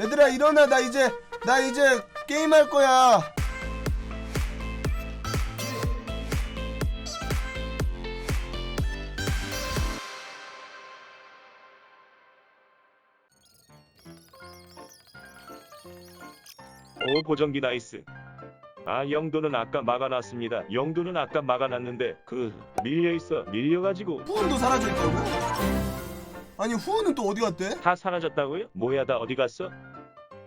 얘들아 일어나 나 이제 나 이제 게임할 거야 오 보정기 나이스. 아 영도는 아까 막아놨습니다. 영도는 아까 막아놨는데 그 밀려 있어 밀려가지고 후은도 사라져 있다고? 아니 후은은 또 어디 갔대? 다 사라졌다고요? 뭐야 다 어디 갔어?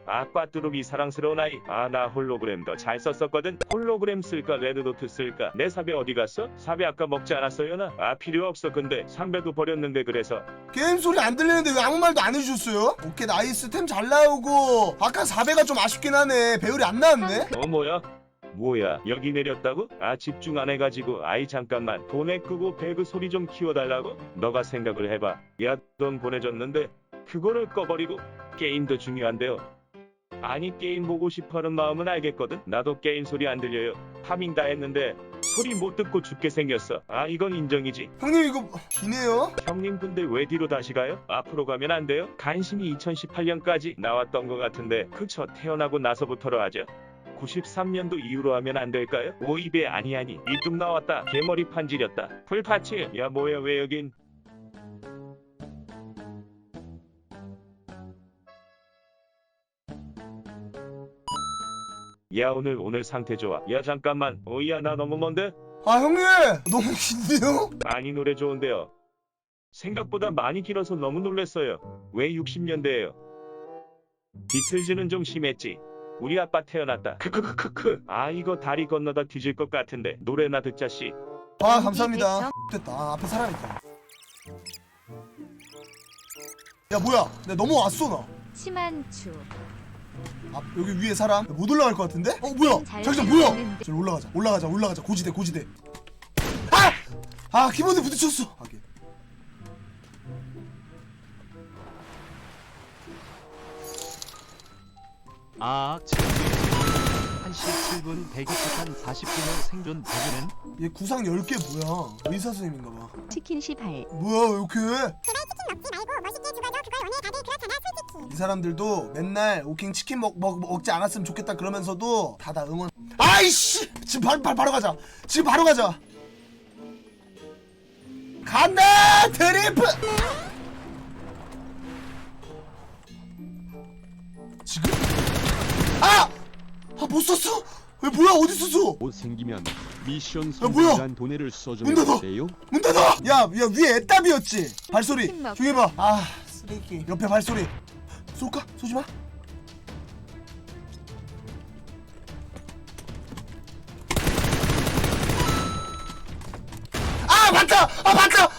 아 꽈뚜루미 사랑스러운 아이 아 나 홀로그램 더 잘 썼었거든 홀로그램 쓸까 레드도트 쓸까 내 사배 어디 갔어? 사배 아까 먹지 않았어요 나? 아 필요 없어 근데 상배도 버렸는데 그래서 게임 소리 안 들리는데 왜 아무 말도 안 해주셨어요? 오케이 나이스 템 잘 나오고 아까 4배가 좀 아쉽긴 하네 배율이 안 나왔네 어 뭐야? 뭐야 여기 내렸다고? 아 집중 안 해가지고 아이 잠깐만 돈에 끄고 배그 소리 좀 키워달라고? 너가 생각을 해봐 야 돈 보내줬는데 그거를 꺼버리고 게임도 중요한데요 아니 게임 보고 싶어하는 마음은 알겠거든 나도 게임 소리 안 들려요 파밍 다 했는데 소리 못 듣고 죽게 생겼어 아 이건 인정이지 형님 이거 기네요? 형님 근데 왜 뒤로 다시 가요? 앞으로 가면 안 돼요? 간신히 2018년까지 나왔던 것 같은데 그저 태어나고 나서부터로 하죠. 93년도 이후로 하면 안 될까요? 오 입에 아니 아니 이뚝 나왔다 개머리 판지렸다 풀파츠 야 뭐야 왜 여긴 야 오늘 오늘 상태 좋아 야 잠깐만 오이야 나 너무 먼데? 아 형님 너무 긴데요? 많이 노래 좋은데요. 생각보다 많이 길어서 너무 놀랐어요. 왜 60년대예요? 비틀즈는 좀 심했지. 우리 아빠 태어났다. 크크크크크. 아 이거 다리 건너다 뒤질 것 같은데. 노래나 듣자 씨. 아 감사합니다. 됐다. 아, 앞에 사람 있다. 야 뭐야? 나 넘어왔어 나. 치만추. 아, 여기 위에 사람? 못 올라갈 것 같은데? 어 뭐야? 잘 자기장 뭐야. 저기 올라가자. 올라가자 올라가자. 고지대 고지대. 아! 아 키보드 부딪혔어 아, 1시 7분 대기 시간 40분의 생존 버그는? 얘 구상 10개 뭐야? 의사 선생님인가 봐. 치킨 시발. 뭐야 왜 이렇게 이 사람들도 맨날 오킹 치킨 먹, 먹, 먹지 않았으면 좋겠다 그러면서도 다 다 응원. 아이씨! 지금 바로, 바로, 바로 가자. 지금 바로 가자. 간다! 드리프! 지금 아! 아 못 썼어 왜 뭐야 어디 썼어 못 생기면 미션 야, 뭐야? 성공한 돈을 문 닫아. 써주는데요. 문 닫아! 야, 야 위에 애답이었지. 발소리. 먹- 조용히 봐. 아, 쓰레기. 옆에 발소리. 쏠까? 쏘지 마. 아, 맞다! 아, 맞다!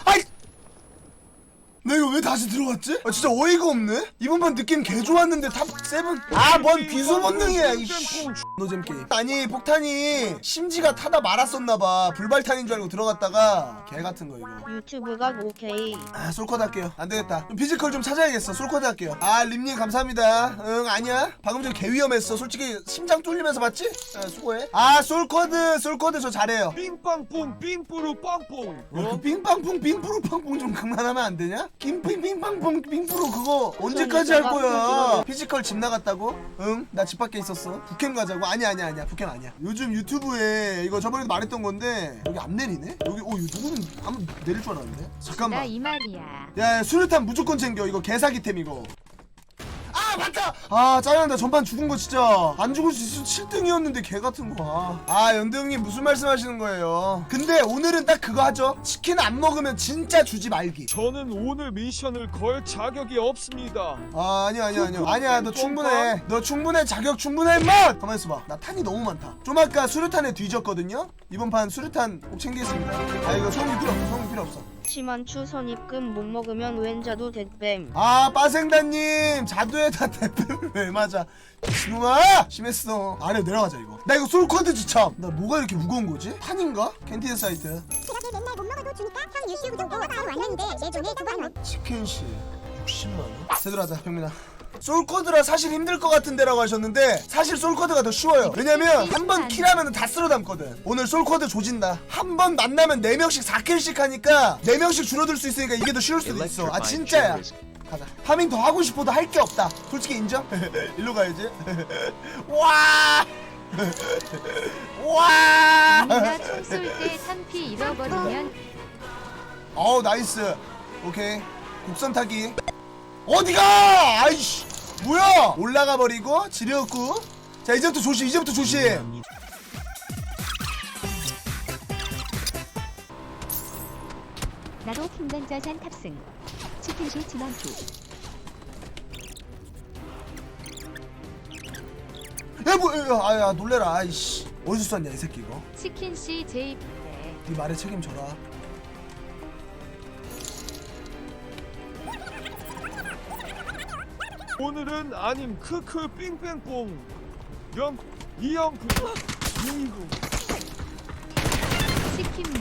나 이거 왜 다시 들어갔지? 아, 진짜 어이가 없네? 이번 판 느낌 개 좋았는데 탑 세븐 아, 뭔 비소 본능이야, 이씨. 노잼 게임. 아니, 폭탄이 심지가 타다 말았었나봐. 불발탄인 줄 알고 들어갔다가 개 같은 거, 이거. 유튜브가 오케이. 아 솔코드 할게요 안 되겠다 좀 피지컬 좀 찾아야겠어 솔코드 할게요 아 림님 감사합니다 응 아니야 방금 전개 위험했어 솔직히 심장 뚫리면서 봤지? 아 수고해 아 솔코드 솔코드 저 잘해요 빙빵뽕 빙뿌루 빵뽕 어? 그 빙빵풍 빙프루 팡풍 좀 그만하면 안 되냐? 김핑 빙빵풍 빙프루 그거 언제까지 할 거야? 피지컬 집 나갔다고? 응? 나 집 밖에 있었어. 북캠 가자고? 아니야 아니야 아니야. 북캠 아니야. 요즘 유튜브에 이거 저번에도 말했던 건데 여기 안 내리네? 여기 어 누구는 한번 내릴 줄 알았는데? 나 잠깐만. 이 말이야. 야 수류탄 무조건 챙겨. 이거 개사기템 이거. 아 맞다 아 짜증난다. 전반 죽은 거 진짜. 안 죽을 수 있어 7등이었는데 개 같은 거아 아 연대 형님 무슨 말씀 하시는 거예요? 근데 오늘은 딱 그거 하죠. 치킨 안 먹으면 진짜 주지 말기. 저는 오늘 미션을 걸 자격이 없습니다. 아 아니야 아니야 아니야. 아니야 너 충분해. 너 충분해. 자격 충분해 임마! 가만 있어봐. 나 탄이 너무 많다. 좀 아까 수류탄에 뒤졌거든요? 이번 판 수류탄 꼭 챙기겠습니다. 아 이거 소음기 필요 없어. 소음기 필요 없어 치만추 선입금 못 먹으면 왼자도 대뱀. 아 빠생다님! 자두에다 대표를 왜 맞아? 진우아! 심했어. 아래 내려가자 이거. 나 이거 솔코드 지참. 나 뭐가 이렇게 무거운 거지? 탄인가? 캔티드 사이트. 그렇게 맨날 못 먹어도 주니까 형 유튜브 보고 바로 왔는데 예전에 두번 치킨씨 60만원? 되돌아자 병민아 솔코드라 사실 힘들 것 같은데라고 하셨는데 사실 솔코드가 더 쉬워요. 왜냐면 한 번 킬하면 다 쓸어 담거든. 오늘 솔코드 조진다. 한 번 만나면 4명씩 4킬씩 하니까 4명씩 줄어들 수 있으니까 이게 더 쉬울 수도 있어. 아 진짜야. 가자. 파밍 더 하고 싶어도 할 게 없다. 솔직히 인정? 일로 가야지 와! 와! 아니나 총쏠때 3피 잃어버리면 어우 나이스. 오케이. 곡선 타기 어디가? 아이씨. 뭐야? 올라가 버리고 지렸고? 자 이제부터 조심 이제부터 조심. 나도 풍전자산 탑승. 치킨시 진원투 야뭐 아야 놀래라. 아이씨. 어디서 쐈냐 이 새끼 이거? 제입 때네 말에 책임져라 오늘은 아님 크크 삥뺑뽕. 영 이영 그 이구. 치킨미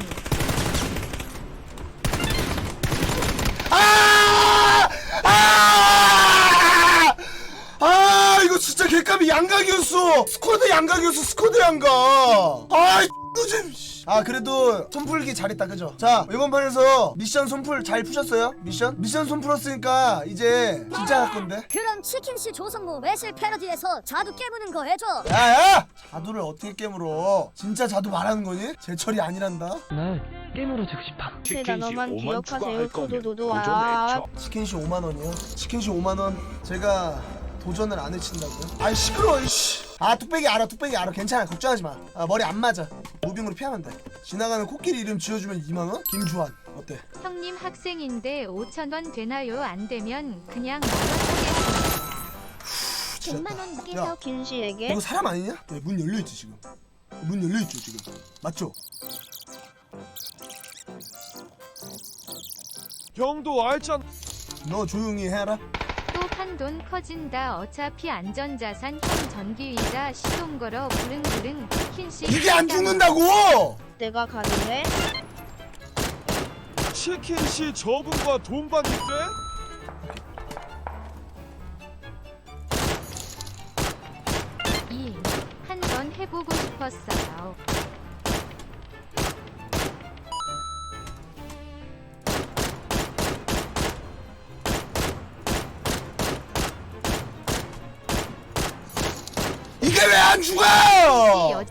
아! 아! 아! 이거 진짜 개값이 양각이었어. 스쿼드 양각이었어 스쿼드 양각. 아 요즘 아 그래도 손 풀기 잘했다 그죠? 자 이번 판에서 미션 손풀 잘 푸셨어요? 미션? 미션 손 풀었으니까 이제 진짜 할 건데. 그럼 치킨씨 조성모 매실 패러디에서 자두 깨무는 거 해줘. 야야! 자두를 어떻게 깨물어? 진짜 자두 말하는 거니? 제철이 아니란다? 치킨시 단어만 5만 기억하세요. 추가할 거면 도도도도 도전에 아. 쳐. 치킨시 5만원이요? 치킨시 5만원 제가 도전을 안 해친다고요? 아이 시끄러워 이씨 아 뚝배기 알아 뚝배기 알아 괜찮아 걱정하지 마 아, 머리 안 맞아 무빙으로 피하면 돼 지나가는 코끼리 이름 지어주면 2만원? 김주환 어때? 형님 학생인데 5천원 되나요? 안 되면 그냥 만원 하겠습니다 100만 원 야 께서 킨 씨에게 이거 사람 아니냐? 야, 문 열려있지 지금 문 열려있죠 지금 맞죠? 형도 알잖아 너 조용히 해라 또 판돈 커진다 어차피 안전자산 형 전기이자 시동 걸어 부릉부릉 치킨시 이게 안 죽는다고! 내가 가능해? 치킨 씨 저분과 돈 받을 때 이한번 해보고 싶었어요 이게 왜 안 죽어! 여-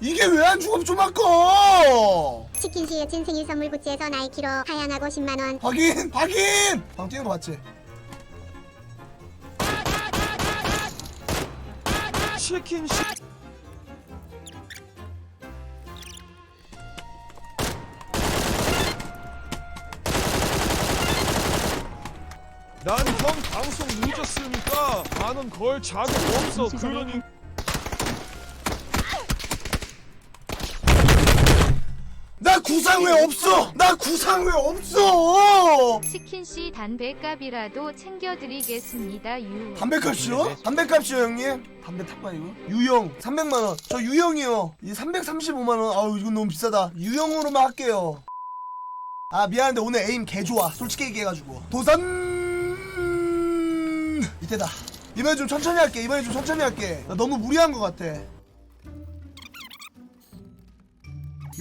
이게 왜 안 죽어 좀 아까! 치킨씨의 진생일 선물 굿즈에서 나이키로 하얀하고 10만 원 확인! 확인! 방 뛰는 거 봤지? 치킨씨 난 형 방송 늦었으니까 만원 걸 자격 없어. 그러니 나 구상 왜 없어! 나 구상 왜 없어! 치킨씨 담배값이라도 챙겨드리겠습니다 유. 담배값이요? 담배값이요 형님? 담배 탑봐 이거? 유형 300만원. 저 유형이요. 이 335만원. 아우 이건 너무 비싸다. 유형으로만 할게요. 아 미안한데 오늘 에임 개 좋아. 솔직히 얘기해가지고. 도전 이때다. 이번에 좀 천천히 할게. 이번에 좀 천천히 할게. 나 너무 무리한 것 같아.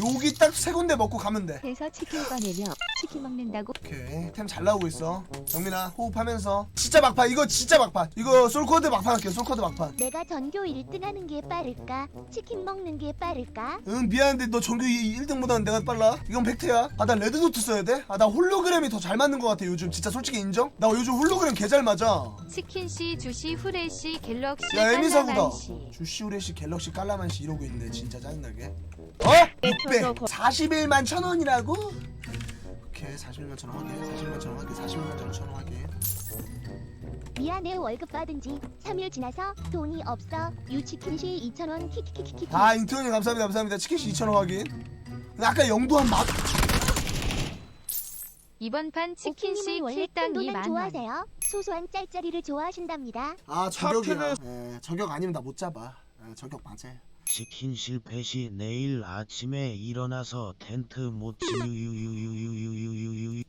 여기 딱 세 군데 먹고 가면 돼. 해서 치킨 꺼내며 치킨 먹는다고? 오케이. 템 잘 나오고 있어. 영민아 호흡하면서. 진짜 막판. 이거 진짜 막판. 이거 솔코드 막판 할게요. 솔코드 막판. 내가 전교 1등 하는 게 빠를까? 치킨 먹는 게 빠를까? 응 미안한데 너 전교 1등보다는 내가 빨라. 이건 팩트야. 아 나 레드도트 써야 돼? 아 나 홀로그램이 더 잘 맞는 것 같아 요즘. 진짜 솔직히 인정? 나 요즘 홀로그램 개 잘 맞아. 치킨씨 주시 후레쉬 갤럭시 야 에미사구다. 깔라만시 주시우레시 갤럭시 깔라만시 이러고 있네 진짜 짜증나게. 어? 켜서 600 거- 41만 천원이라고? 오케이 41만 천원 확인 41만 천원 확인 41만 천원 확인 미안해 월급 받은 지 3일 지나서 돈이 없어 유치킨씨 2천원 키키키키키 아 인트원님 감사합니다 감사합니다 치킨시 2천원 확인 근데 아까 영도한 막 이번 판 치킨씨 오키님은 원래 킬당 큰 도난 2만원 좋아하세요? 소소한 짤짤이를 좋아하신답니다 아 저격이야. 에, 저격 아니면 나 못 잡아. 에, 저격 맞아. 치킨 실패 시 내일 아침에 일어나서 텐트 못 치유유유유유유유유